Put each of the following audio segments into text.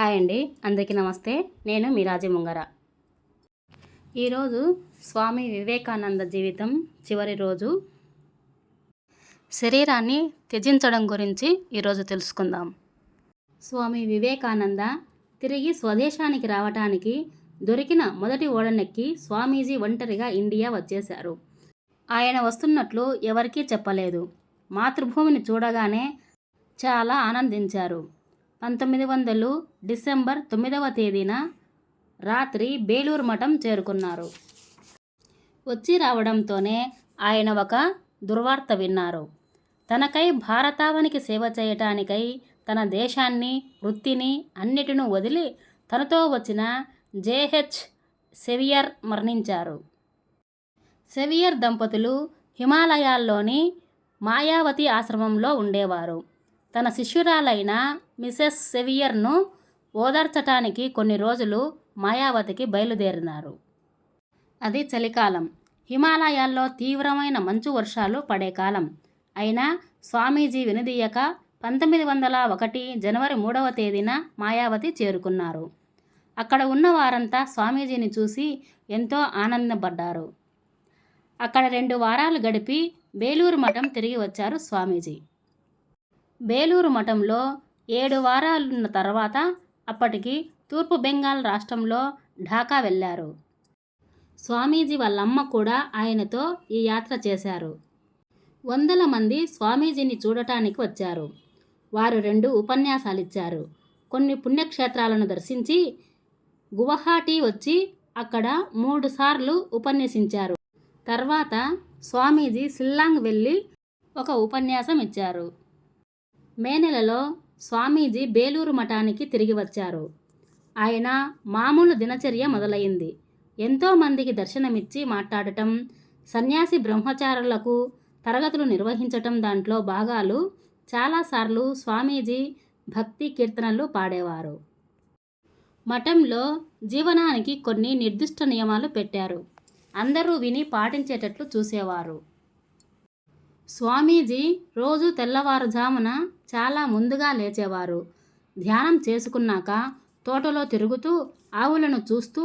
Hi అండి అందరికీ నమస్తే. నేను మీరాజీ ముంగర. ఈరోజు స్వామి వివేకానంద జీవితం చివరి రోజు. శరీరాన్ని త్యజించడం గురించి ఈరోజు తెలుసుకుందాం. స్వామి వివేకానంద తిరిగి స్వదేశానికి రావటానికి దొరికిన మొదటి ఓడనెక్కి స్వామీజీ ఒంటరిగా ఇండియా వచ్చేశారు. ఆయన వస్తున్నట్లు ఎవరికీ చెప్పలేదు. మాతృభూమిని చూడగానే చాలా ఆనందించారు. పంతొమ్మిది వందలు డిసెంబర్ తొమ్మిదవ తేదీన రాత్రి బేలూరు మఠం చేరుకున్నారు. వచ్చి రావడంతోనే ఆయన ఒక దుర్వార్త విన్నారు. తనకై భారతావనికి సేవ చేయటానికై తన దేశాన్ని వృత్తిని అన్నిటినూ వదిలి తనతో వచ్చిన జేహెచ్ సెవియర్ మరణించారు. సెవియర్ దంపతులు హిమాలయాల్లోని మాయావతి ఆశ్రమంలో ఉండేవారు. తన శిష్యురాలైన మిసెస్ సెవియర్ను ఓదార్చటానికి కొన్ని రోజులు మాయావతికి బయలుదేరినారు. అది చలికాలం. హిమాలయాల్లో తీవ్రమైన మంచు వర్షాలు పడే కాలం. అయినా స్వామీజీ వినదీయక పంతొమ్మిది వందల ఒకటి జనవరి మూడవ తేదీన మాయావతి చేరుకున్నారు. అక్కడ ఉన్న వారంతా స్వామీజీని చూసి ఎంతో ఆనందపడ్డారు. అక్కడ రెండు వారాలు గడిపి బేలూరు మఠం తిరిగి వచ్చారు స్వామీజీ. బేలూరు మఠంలో ఏడు వారాలున్న తర్వాత అప్పటికి తూర్పు బెంగాల్ రాష్ట్రంలో ఢాకా వెళ్ళారు. స్వామీజీ వాళ్ళమ్మ కూడా ఆయనతో ఈ యాత్ర చేశారు. వందల మంది స్వామీజీని చూడటానికి వచ్చారు. వారు రెండు ఉపన్యాసాలు ఇచ్చారు కొన్ని పుణ్యక్షేత్రాలను దర్శించి గువహాటీ వచ్చి అక్కడ మూడు సార్లు ఉపన్యసించారు. తర్వాత స్వామీజీ సిల్లాంగ్ వెళ్ళి ఒక ఉపన్యాసం ఇచ్చారు. మే నెలలో స్వామీజీ బేలూరు మఠానికి తిరిగి వచ్చారు. ఆయన మామూలు దినచర్య మొదలైంది. ఎంతోమందికి దర్శనమిచ్చి మాట్లాడటం సన్యాసి బ్రహ్మచారులకు తరగతులు నిర్వహించటం దాంట్లో భాగాలు చాలాసార్లు స్వామీజీ భక్తి కీర్తనలు పాడేవారు. మఠంలో జీవనానికి కొన్ని నిర్దిష్ట నియమాలు పెట్టారు. అందరూ విని పాటించేటట్లు చూసేవారు. స్వామీజీ రోజు తెల్లవారుజామున చాలా ముందుగా లేచేవారు. ధ్యానం చేసుకున్నాక తోటలో తిరుగుతూ ఆవులను చూస్తూ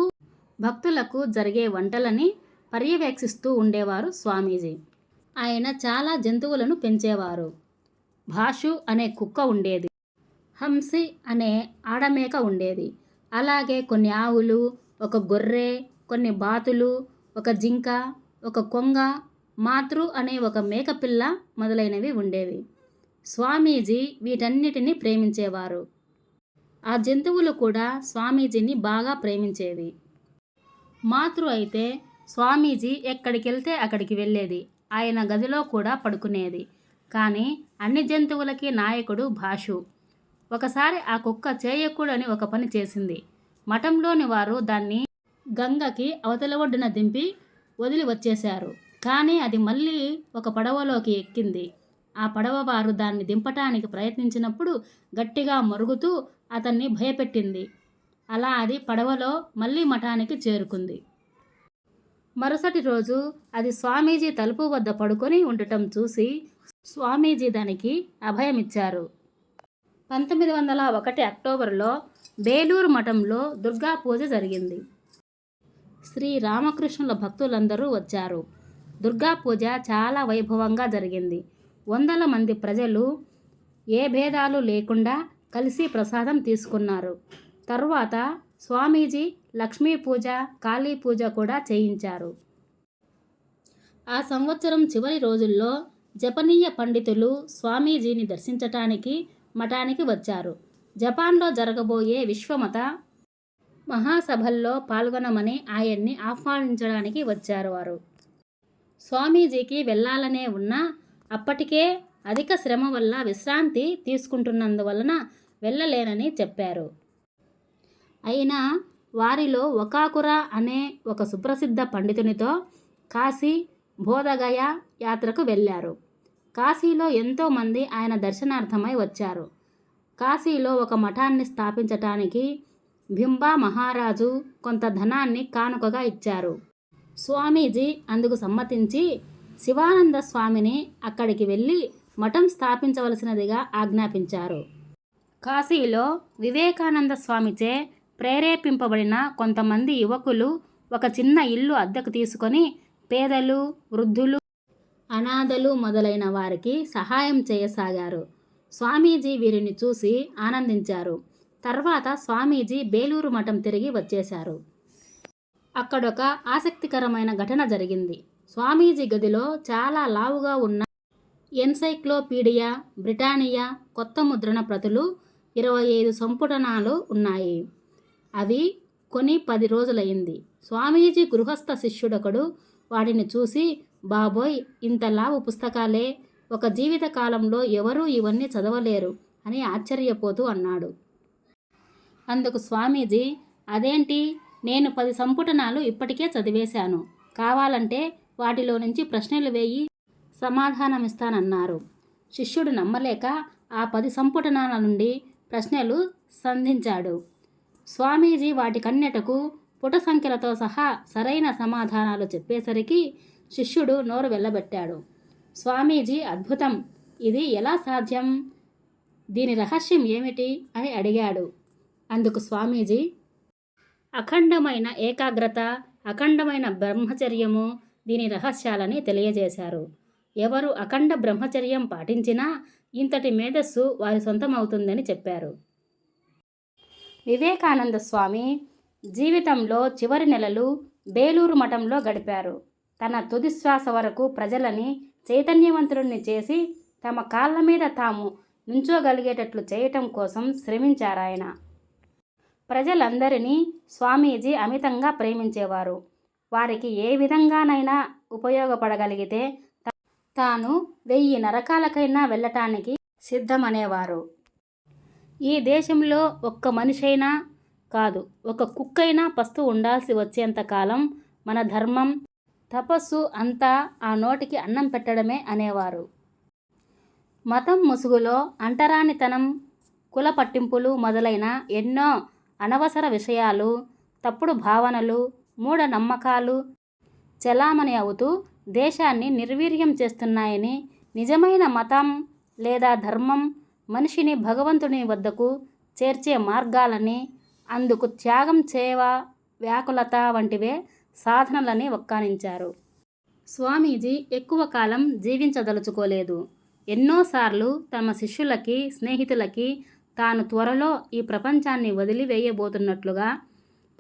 భక్తులకు జరిగే వంటలని పర్యవేక్షిస్తూ ఉండేవారు స్వామీజీ. ఆయన చాలా జంతువులను పెంచేవారు. భాషు అనే కుక్క ఉండేది. హంసి అనే ఆడమేక ఉండేది. అలాగే కొన్ని ఆవులు ఒక గొర్రె కొన్ని బాతులు ఒక జింక ఒక కొంగ మాతృ అనే ఒక మేకపిల్ల మొదలైనవి ఉండేవి. స్వామీజీ వీటన్నిటిని ప్రేమించేవారు. ఆ జంతువులు కూడా స్వామీజీని బాగా ప్రేమించేవి. మాతృ అయితే స్వామీజీ ఎక్కడికి వెళ్తే అక్కడికి వెళ్ళేది. ఆయన గదిలో కూడా పడుకునేది. కానీ అన్ని జంతువులకి నాయకుడు భాషు. ఒకసారి ఆ కుక్క చేయకూడని ఒక పని చేసింది. మఠంలోని వారు దాన్ని గంగకి అవతల ఒడ్డున దింపి వదిలి వచ్చేశారు. కానీ అది మళ్ళీ ఒక పడవలోకి ఎక్కింది. ఆ పడవ వారు దాన్ని దింపటానికి ప్రయత్నించినప్పుడు గట్టిగా మరుగుతూ అతన్ని భయపెట్టింది. అలా అది పడవలో మళ్ళీ మఠానికి చేరుకుంది. మరుసటి రోజు అది స్వామీజీ తలుపు వద్ద పడుకొని ఉండటం చూసి స్వామీజీ దానికి అభయమిచ్చారు. పంతొమ్మిది వందల ఒకటి అక్టోబర్లో బేలూరు మఠంలో దుర్గా పూజ జరిగింది. శ్రీ రామకృష్ణుల భక్తులందరూ వచ్చారు. దుర్గా పూజ చాలా వైభవంగా జరిగింది. వందల మంది ప్రజలు ఏ భేదాలు లేకుండా కలిసి ప్రసాదం తీసుకున్నారు. తర్వాత స్వామీజీ లక్ష్మీ పూజ కాళీ పూజ కూడా చేయించారు. ఆ సంవత్సరం చివరి రోజుల్లో జపనీయ పండితులు స్వామీజీని దర్శించటానికి మఠానికి వచ్చారు. జపాన్లో జరగబోయే విశ్వమత మహాసభల్లో పాల్గొనమని ఆయన్ని ఆహ్వానించడానికి వచ్చారు వారు. స్వామీజీకి వెళ్ళాలనే ఉన్నా అప్పటికే అధిక శ్రమ వల్ల విశ్రాంతి తీసుకుంటున్నందువలన వెళ్ళలేనని చెప్పారు. అయినా వారిలో ఒకాకుర అనే ఒక సుప్రసిద్ధ పండితునితో కాశీ బోధగయ యాత్రకు వెళ్ళారు. కాశీలో ఎంతోమంది ఆయన దర్శనార్థమై వచ్చారు. కాశీలో ఒక మఠాన్ని స్థాపించటానికి బింబా మహారాజు కొంత ధనాన్ని కానుకగా ఇచ్చారు. స్వామీజీ అందుకు సమ్మతించి శివానంద స్వామిని అక్కడికి వెళ్ళి మఠం స్థాపించవలసినదిగా ఆజ్ఞాపించారు. కాశీలో వివేకానంద స్వామిచే ప్రేరేపింపబడిన కొంతమంది యువకులు ఒక చిన్న ఇల్లు అద్దెకు తీసుకొని పేదలు వృద్ధులు అనాథలు మొదలైన వారికి సహాయం చేయసాగారు. స్వామీజీ వీరిని చూసి ఆనందించారు. తర్వాత స్వామీజీ బేలూరు మఠం తిరిగి వచ్చేశారు. అక్కడొక ఆసక్తికరమైన ఘటన జరిగింది. స్వామీజీ గదిలో చాలా లావుగా ఉన్న ఎన్సైక్లోపీడియా బ్రిటానియా కొత్త ముద్రణ ప్రతులు ఇరవై ఐదు సంపుటనాలు ఉన్నాయి. అవి కొని పది రోజులయ్యింది స్వామీజీ గృహస్థ శిష్యుడొకడు వాటిని చూసి బాబోయ్ ఇంత లావు పుస్తకాలే ఒక జీవితకాలంలో ఎవరూ ఇవన్నీ చదవలేరు అని ఆశ్చర్యపోతూ అన్నాడు. అందుకు స్వామీజీ అదేంటి? నేను పది సంపుటనాలు ఇప్పటికే చదివేశాను. కావాలంటే వాటిలో నుంచి ప్రశ్నలు వేయి సమాధానమిస్తానన్నారు. శిష్యుడు నమ్మలేక ఆ పది సంపుటనాల నుండి ప్రశ్నలు సంధించాడు. స్వామీజీ వాటికన్నిటకు పుట సంఖ్యలతో సహా సరైన సమాధానాలు చెప్పేసరికి శిష్యుడు నోరు వెళ్ళబెట్టాడు స్వామీజీ అద్భుతం! ఇది ఎలా సాధ్యం? దీని రహస్యం ఏమిటి? అని అడిగాడు. అందుకు స్వామీజీ అఖండమైన ఏకాగ్రత అఖండమైన బ్రహ్మచర్యము దీని రహస్యాలని తెలియజేశారు. ఎవరు అఖండ బ్రహ్మచర్యం పాటించినా ఇంతటి మేధస్సు వారి సొంతమవుతుందని చెప్పారు. వివేకానంద స్వామి జీవితంలో చివరి నెలలు బేలూరు మఠంలో గడిపారు. తన తుదిశ్వాస వరకు ప్రజలని చైతన్యవంతుడిని చేసి తమ కాళ్ళ మీద తాము నుంచోగలిగేటట్లు చేయటం కోసం శ్రమించారాయన. ప్రజలందరినీ స్వామీజీ అమితంగా ప్రేమించేవారు. వారికి ఏ విధంగానైనా ఉపయోగపడగలిగితే తాను వెయ్యి నరకాలకైనా వెళ్ళటానికి సిద్ధమనేవారు. ఈ దేశంలో ఒక్క మనిషైనా కాదు ఒక కుక్కైనా పస్తు ఉండాల్సి వచ్చేంతకాలం మన ధర్మం తపస్సు అంతా ఆ నోటికి అన్నం పెట్టడమే అనేవారు. మతం ముసుగులో అంటరానితనం కుల పట్టింపులు మొదలైన ఎన్నో అనవసర విషయాలు తప్పుడు భావనలు మూఢనమ్మకాలు చలామణి అవుతూ దేశాన్ని నిర్వీర్యం చేస్తున్నాయని నిజమైన మతం లేదా ధర్మం మనిషిని భగవంతుని వద్దకు చేర్చే మార్గాలని అందుకు త్యాగం చేవ వ్యాకులత వంటివే సాధనలని ఒక్కానించారు స్వామీజీ ఎక్కువ కాలం జీవించదలుచుకోలేదు. ఎన్నోసార్లు తమ శిష్యులకి స్నేహితులకి తాను త్వరలో ఈ ప్రపంచాన్ని వదిలివేయబోతున్నట్లుగా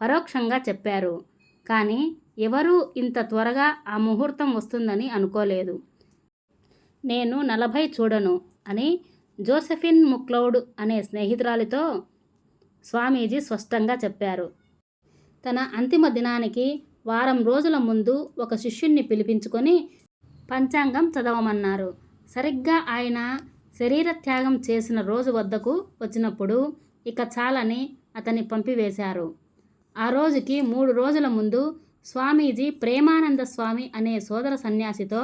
పరోక్షంగా చెప్పారు. కానీ ఎవరూ ఇంత త్వరగా ఆ ముహూర్తం వస్తుందని అనుకోలేదు. నేను నలభై చూడను అని జోసెఫిన్ ముక్లౌడ్ అనే స్నేహితురాలితో స్వామీజీ స్పష్టంగా చెప్పారు. తన అంతిమ దినానికి వారం రోజుల ముందు ఒక శిష్యుణ్ణి పిలిపించుకొని పంచాంగం చదవమన్నారు. సరిగ్గా ఆయన శరీర త్యాగం చేసిన రోజు వద్దకు వచ్చినప్పుడు ఇక చాలని అతన్ని పంపివేశారు. ఆ రోజుకి మూడు రోజుల ముందు స్వామీజీ ప్రేమానంద స్వామి అనే సోదర సన్యాసితో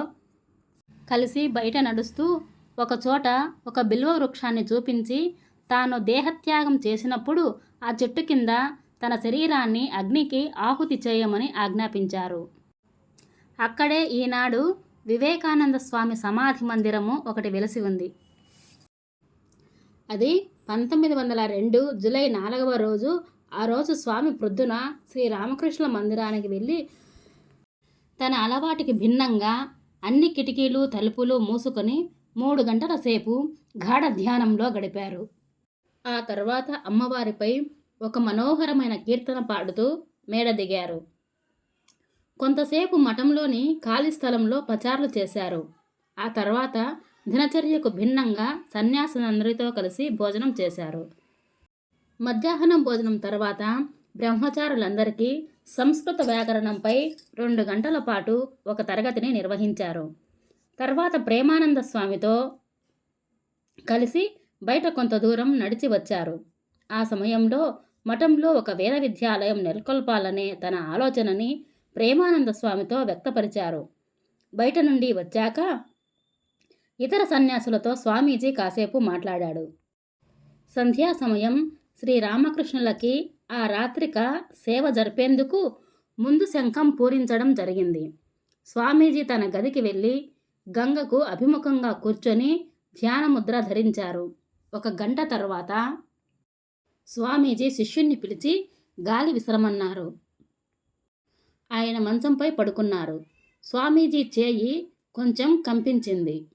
కలిసి బయట నడుస్తూ ఒకచోట ఒక బిల్వ వృక్షాన్ని చూపించి తాను దేహత్యాగం చేసినప్పుడు ఆ చెట్టు కింద తన శరీరాన్ని అగ్నికి ఆహుతి చేయమని ఆజ్ఞాపించారు. అక్కడే ఈనాడు వివేకానంద స్వామి సమాధి మందిరము ఒకటి వెలసి ఉంది. అది పంతొమ్మిది వందల రెండు జూలై నాలుగవ రోజు. ఆ రోజు స్వామి ప్రొద్దున శ్రీ రామకృష్ణ మందిరానికి వెళ్ళి తన అలవాటికి భిన్నంగా అన్ని కిటికీలు తలుపులు మూసుకొని మూడు గంటల సేపు గాఢ ధ్యానంలో గడిపారు. ఆ తర్వాత అమ్మవారిపై ఒక మనోహరమైన కీర్తన పాడుతూ మేడ దిగారు. కొంతసేపు మఠంలోని ఖాళీ స్థలంలో ప్రచారాలు చేశారు. ఆ తర్వాత దినచర్యకు భిన్నంగా సన్యాసులందరితో కలిసి భోజనం చేశారు. మధ్యాహ్నం భోజనం తర్వాత బ్రహ్మచారులందరికీ సంస్కృత వ్యాకరణంపై రెండు గంటల పాటు ఒక తరగతిని నిర్వహించారు. తర్వాత ప్రేమానంద స్వామితో కలిసి బయట కొంత దూరం నడిచి వచ్చారు. ఆ సమయంలో మఠంలో ఒక వేద విద్యాలయం నెలకొల్పాలనే తన ఆలోచనని ప్రేమానంద స్వామితో వ్యక్తపరిచారు. బయట నుండి వచ్చాక ఇతర సన్యాసులతో స్వామీజీ కాసేపు మాట్లాడాడు. సంధ్యా సమయం. శ్రీరామకృష్ణులకి ఆ రాత్రిక సేవ జరిపేందుకు ముందు శంఖం పూరించడం జరిగింది. స్వామీజీ తన గదికి వెళ్ళి గంగకు అభిముఖంగా కూర్చొని ధ్యానముద్ర ధరించారు. ఒక గంట తర్వాత స్వామీజీ శిష్యుణ్ణి పిలిచి గాలి విసరమన్నారు. ఆయన మంచంపై పడుకున్నారు. స్వామీజీ చేయి కొంచెం కంపించింది.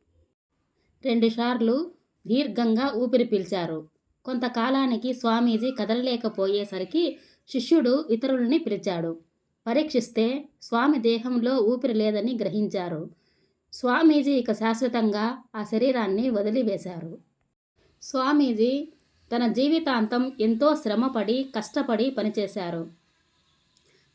రెండుసార్లు దీర్ఘంగా ఊపిరి పీల్చారు. కొంతకాలానికి స్వామీజీ కదలలేకపోయేసరికి శిష్యుడు ఇతరులని పిలిచాడు. పరీక్షిస్తే స్వామి దేహంలో ఊపిరి లేదని గ్రహించారు. స్వామీజీ ఇక శాశ్వతంగా ఆ శరీరాన్ని వదిలివేశారు. స్వామీజీ తన జీవితాంతం ఎంతో శ్రమపడి కష్టపడి పనిచేశారు.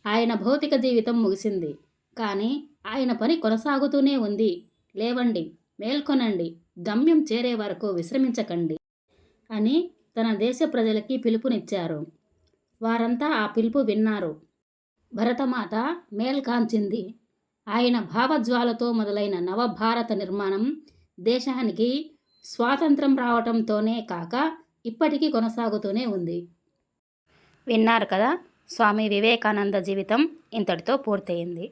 ఆయన భౌతిక జీవితం ముగిసింది. కానీ ఆయన పని కొనసాగుతూనే ఉంది. లేవండి. మేల్కొనండి. గమ్యం చేరే వరకు విశ్రమించకండి అని తన దేశ ప్రజలకి పిలుపునిచ్చారు. వారంతా ఆ పిలుపు విన్నారు. భరతమాత మేల్కాంచింది. ఆయన భావజ్వాలతో మొదలైన నవభారత నిర్మాణం దేశానికి స్వాతంత్రం రావటంతోనే కాక ఇప్పటికీ కొనసాగుతూనే ఉంది. విన్నారు కదా స్వామి వివేకానంద జీవితం ఇంతటితో పూర్తయింది.